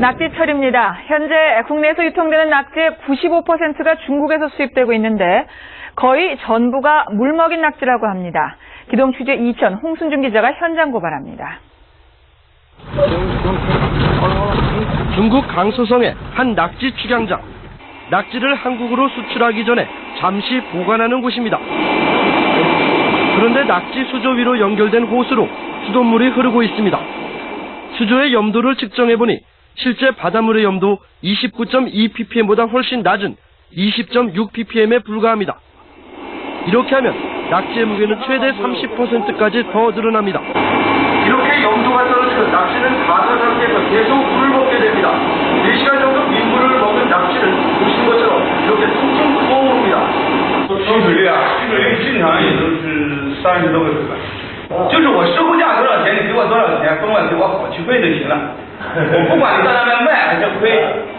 낙지철입니다. 현재 국내에서 유통되는 낙지의 95%가 중국에서 수입되고 있는데 거의 전부가 물먹인 낙지라고 합니다. 기동 취재 이천 홍순준 기자가 현장 고발합니다. 중국 강소성의 한 낙지 축양장. 낙지를 한국으로 수출하기 전에 잠시 보관하는 곳입니다. 그런데 낙지 수조 위로 연결된 호수로 수돗물이 흐르고 있습니다. 수조의 염도를 측정해보니 실제 바닷물의 염도 29.2ppm보다 훨씬 낮은 20.6ppm에 불과합니다. 이렇게 하면 낙지의 무게는 최대 30%까지 더 늘어납니다. 이렇게 염도가 떨어지면 낙지는 가사 상태에서 계속 물을 먹게 됩니다. 4시간 정도 민물을 먹은 낙지는 보신 것처럼 이렇게 퉁퉁 부어오릅니다. 清水率啊，清水率经常也都是三十多个水吧。就是我收购价多少钱，你给我多少钱，甭管给我好去费就行了。 보고 안 떠나면 뭐야? 그냥 아.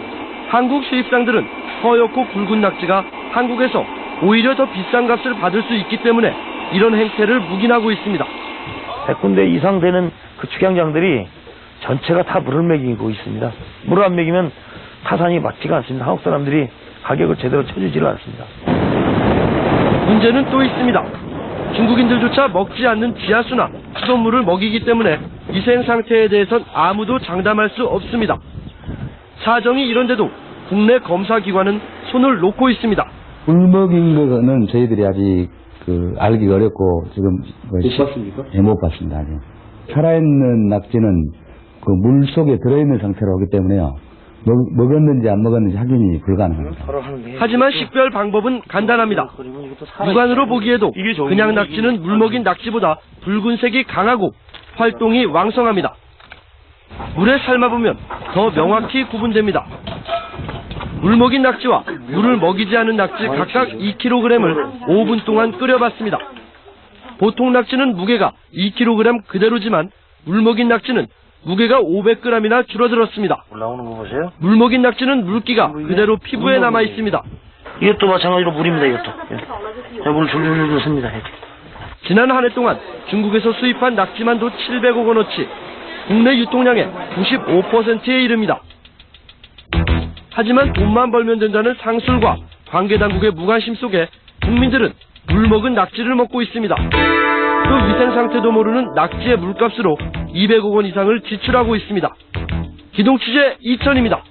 한국 수입상들은 허옇고 굵은 낙지가 한국에서 오히려 더 비싼 값을 받을 수 있기 때문에 이런 행태를 묵인하고 있습니다. 100군데 이상 되는 그 축양장들이 전체가 다 물을 먹이고 있습니다. 물을 안 먹이면 파산이 맞지가 않습니다. 한국 사람들이 가격을 제대로 쳐주지를 않습니다. 문제는 또 있습니다. 중국인들조차 먹지 않는 지하수나 수돗물을 먹이기 때문에 위생 상태에 대해선 아무도 장담할 수 없습니다. 사정이 이런데도 국내 검사기관은 손을 놓고 있습니다. 물먹인 거는 저희들이 아직 그 알기가 어렵고 지금 못 봤습니까? 예, 못 봤습니다. 아직. 살아있는 낙지는 그 물 속에 들어있는 상태로 오기 때문에요. 먹, 먹었는지 안 먹었는지 확인이 불가능합니다. 하지만 식별 방법은 간단합니다. 육안으로 보기에도 그냥 낙지는 물먹인 낙지보다 붉은색이 강하고 활동이 왕성합니다. 물에 삶아보면 더 명확히 구분됩니다. 물 먹인 낙지와 물을 먹이지 않은 낙지 각각 2kg을 5분 동안 끓여봤습니다. 보통 낙지는 무게가 2kg 그대로지만 물 먹인 낙지는 무게가 500g이나 줄어들었습니다. 올라오는 거 보세요. 물먹인 낙지는 물기가 그대로 피부에 남아 있습니다. 이것도 마찬가지로 물입니다. 이것도. 예. 물 줄줄줄 씁니다. 이렇게. 지난 한 해 동안 중국에서 수입한 낙지만도 700억 원어치, 국내 유통량의 95%에 이릅니다. 하지만 돈만 벌면 된다는 상술과 관계당국의 무관심 속에 국민들은 물 먹은 낙지를 먹고 있습니다. 또 위생 상태도 모르는 낙지의 물값으로 200억 원 이상을 지출하고 있습니다. 기동 취재 이천입니다.